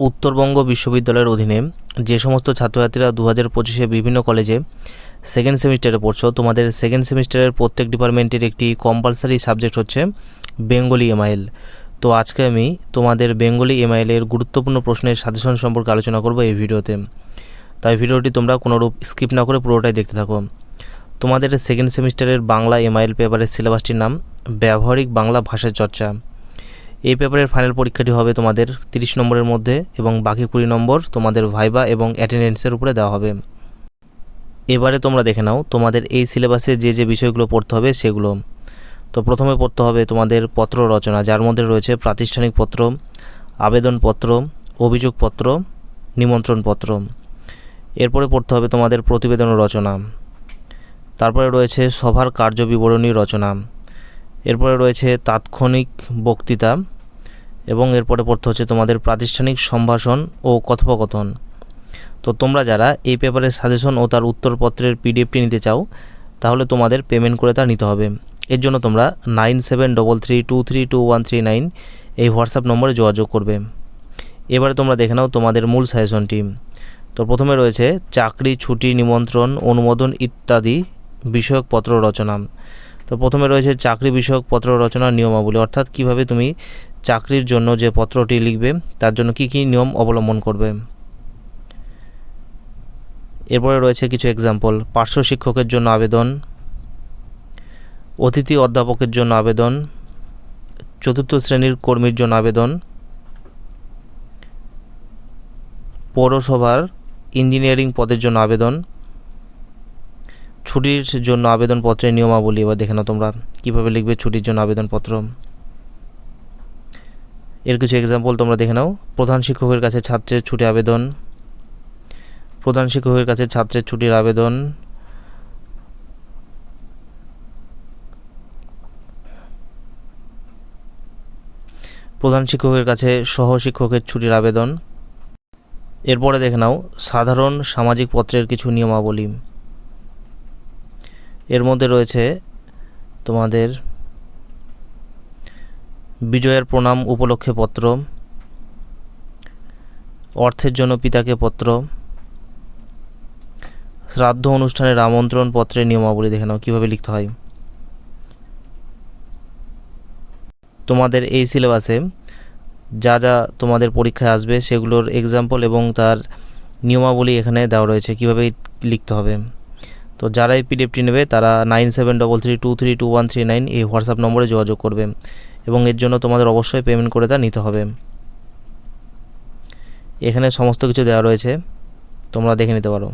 উত্তরবঙ্গ বিশ্ববিদ্যালয়ের অধীনে যে সমস্ত ছাত্রছাত্রীরা দু হাজার পঁচিশে বিভিন্ন কলেজে সেকেন্ড সেমিস্টারে পড়ছো, তোমাদের সেকেন্ড সেমিস্টারের প্রত্যেক ডিপার্টমেন্টের একটি কম্পালসারি সাবজেক্ট হচ্ছে বেঙ্গলি এমআইএল তো আজকে আমি তোমাদের বেঙ্গলি এমআইএলের গুরুত্বপূর্ণ প্রশ্নের সাজেশন সম্পর্কে আলোচনা করব এই ভিডিওতে। তাই ভিডিওটি তোমরা কোনোরূপ স্কিপ না করে পুরোটাই দেখতে থাকো। তোমাদের সেকেন্ড সেমিস্টারের বাংলা এমআইএল পেপারের সিলেবাসটির নাম ব্যবহারিক বাংলা ভাষা চর্চা। এই পেপারের ফাইনাল পরীক্ষাটি হবে তোমাদের তিরিশ নম্বরের মধ্যে এবং বাকি কুড়ি নম্বর তোমাদের ভাইবা এবং অ্যাটেন্ডেন্সের উপরে দেওয়া হবে। এবারে তোমরা দেখে নাও তোমাদের এই সিলেবাসে যে যে বিষয়গুলো পড়তে হবে সেগুলো। তো প্রথমে পড়তে হবে তোমাদের পত্র রচনা, যার মধ্যে রয়েছে প্রাতিষ্ঠানিক পত্র, আবেদনপত্র, অভিযোগপত্র, নিমন্ত্রণপত্র। এরপরে পড়তে হবে তোমাদের প্রতিবেদন রচনা। তারপরে রয়েছে সভার কার্যবিবরণী রচনা। এরপরে রয়েছে তাৎক্ষণিক বক্তৃতা এবং এরপরে পড়তে হচ্ছে তোমাদের প্রাতিষ্ঠানিক সম্ভাষণ ও কথোপকথন। তো তোমরা যারা এই পেপারের সাজেশন ও তার উত্তরপত্রের পিডিএফটি নিতে চাও, তাহলে তোমাদের পেমেন্ট করে তা নিতে হবে। এর জন্য তোমরা nine seven double three two three two one three nine এই হোয়াটসঅ্যাপ নম্বরে যোগাযোগ করবে। এবারে তোমরা দেখে নাও তোমাদের মূল সাজেশনটি। তো প্রথমে রয়েছে চাকরি, ছুটি, নিমন্ত্রণ, অনুমোদন ইত্যাদি বিষয়ক পত্র রচনা। তো প্রথমে রয়েছে চাকরি বিষয়ক পত্র রচনার নিয়মাবলী, অর্থাৎ কীভাবে তুমি চাকরির জন্য যে পত্রটি লিখবে, তার জন্য কি কি নিয়ম অবলম্বন করবে। এরপরে রয়েছে কিছু এক্সাম্পল পার্শ্ব শিক্ষকের জন্য আবেদন, অতিথি অধ্যাপকের জন্য আবেদন, চতুর্থ শ্রেণির কর্মীর জন্য আবেদন, পৌরসভার ইঞ্জিনিয়ারিং পদের জন্য আবেদন, ছুটির জন্য আবেদনপত্রের নিয়মাবলী এবার দেখে নাও তোমরা। কীভাবে লিখবে ছুটির জন্য আবেদনপত্র? এর কিছু এক্সাম্পল তোমরা দেখে নাও। প্রধান শিক্ষকের কাছে ছাত্রের ছুটি আবেদন। প্রধান শিক্ষকের কাছে ছাত্রের ছুটির আবেদন। প্রধান শিক্ষকের কাছে সহ শিক্ষকের ছুটির আবেদন। এরপরে দেখে নাও, সাধারণ সামাজিক পত্রের কিছু নিয়মাবলী। এর মধ্যে রয়েছে তোমাদের বিজয়ের প্রণাম উপলক্ষে পত্র। অর্থের জন্য পিতাকে পত্র। শ্রাদ্ধ অনুষ্ঠানের আমন্ত্রণ পত্রের নিয়মাবলী দেখে নাও, কীভাবে লিখতে হয়। তোমাদের এই সিলেবাসে যা যা তোমাদের পরীক্ষায় আসবে সেগুলোর এক্সাম্পল এবং তার নিয়মাবলী এখানে দেওয়া রয়েছে কীভাবে লিখতে হবে। তো যারা এই পিডিএফটি নেবে তারা nine seven double three two three two one three nine এই হোয়াটসঅ্যাপ নম্বরে যোগাযোগ করবে। এবং এর জন্য তোমাদের অবশ্যই পেমেন্ট করে তা নিতে হবে। এখানে সমস্ত কিছু দেওয়া রয়েছে। তোমরা দেখে নিতে পারো।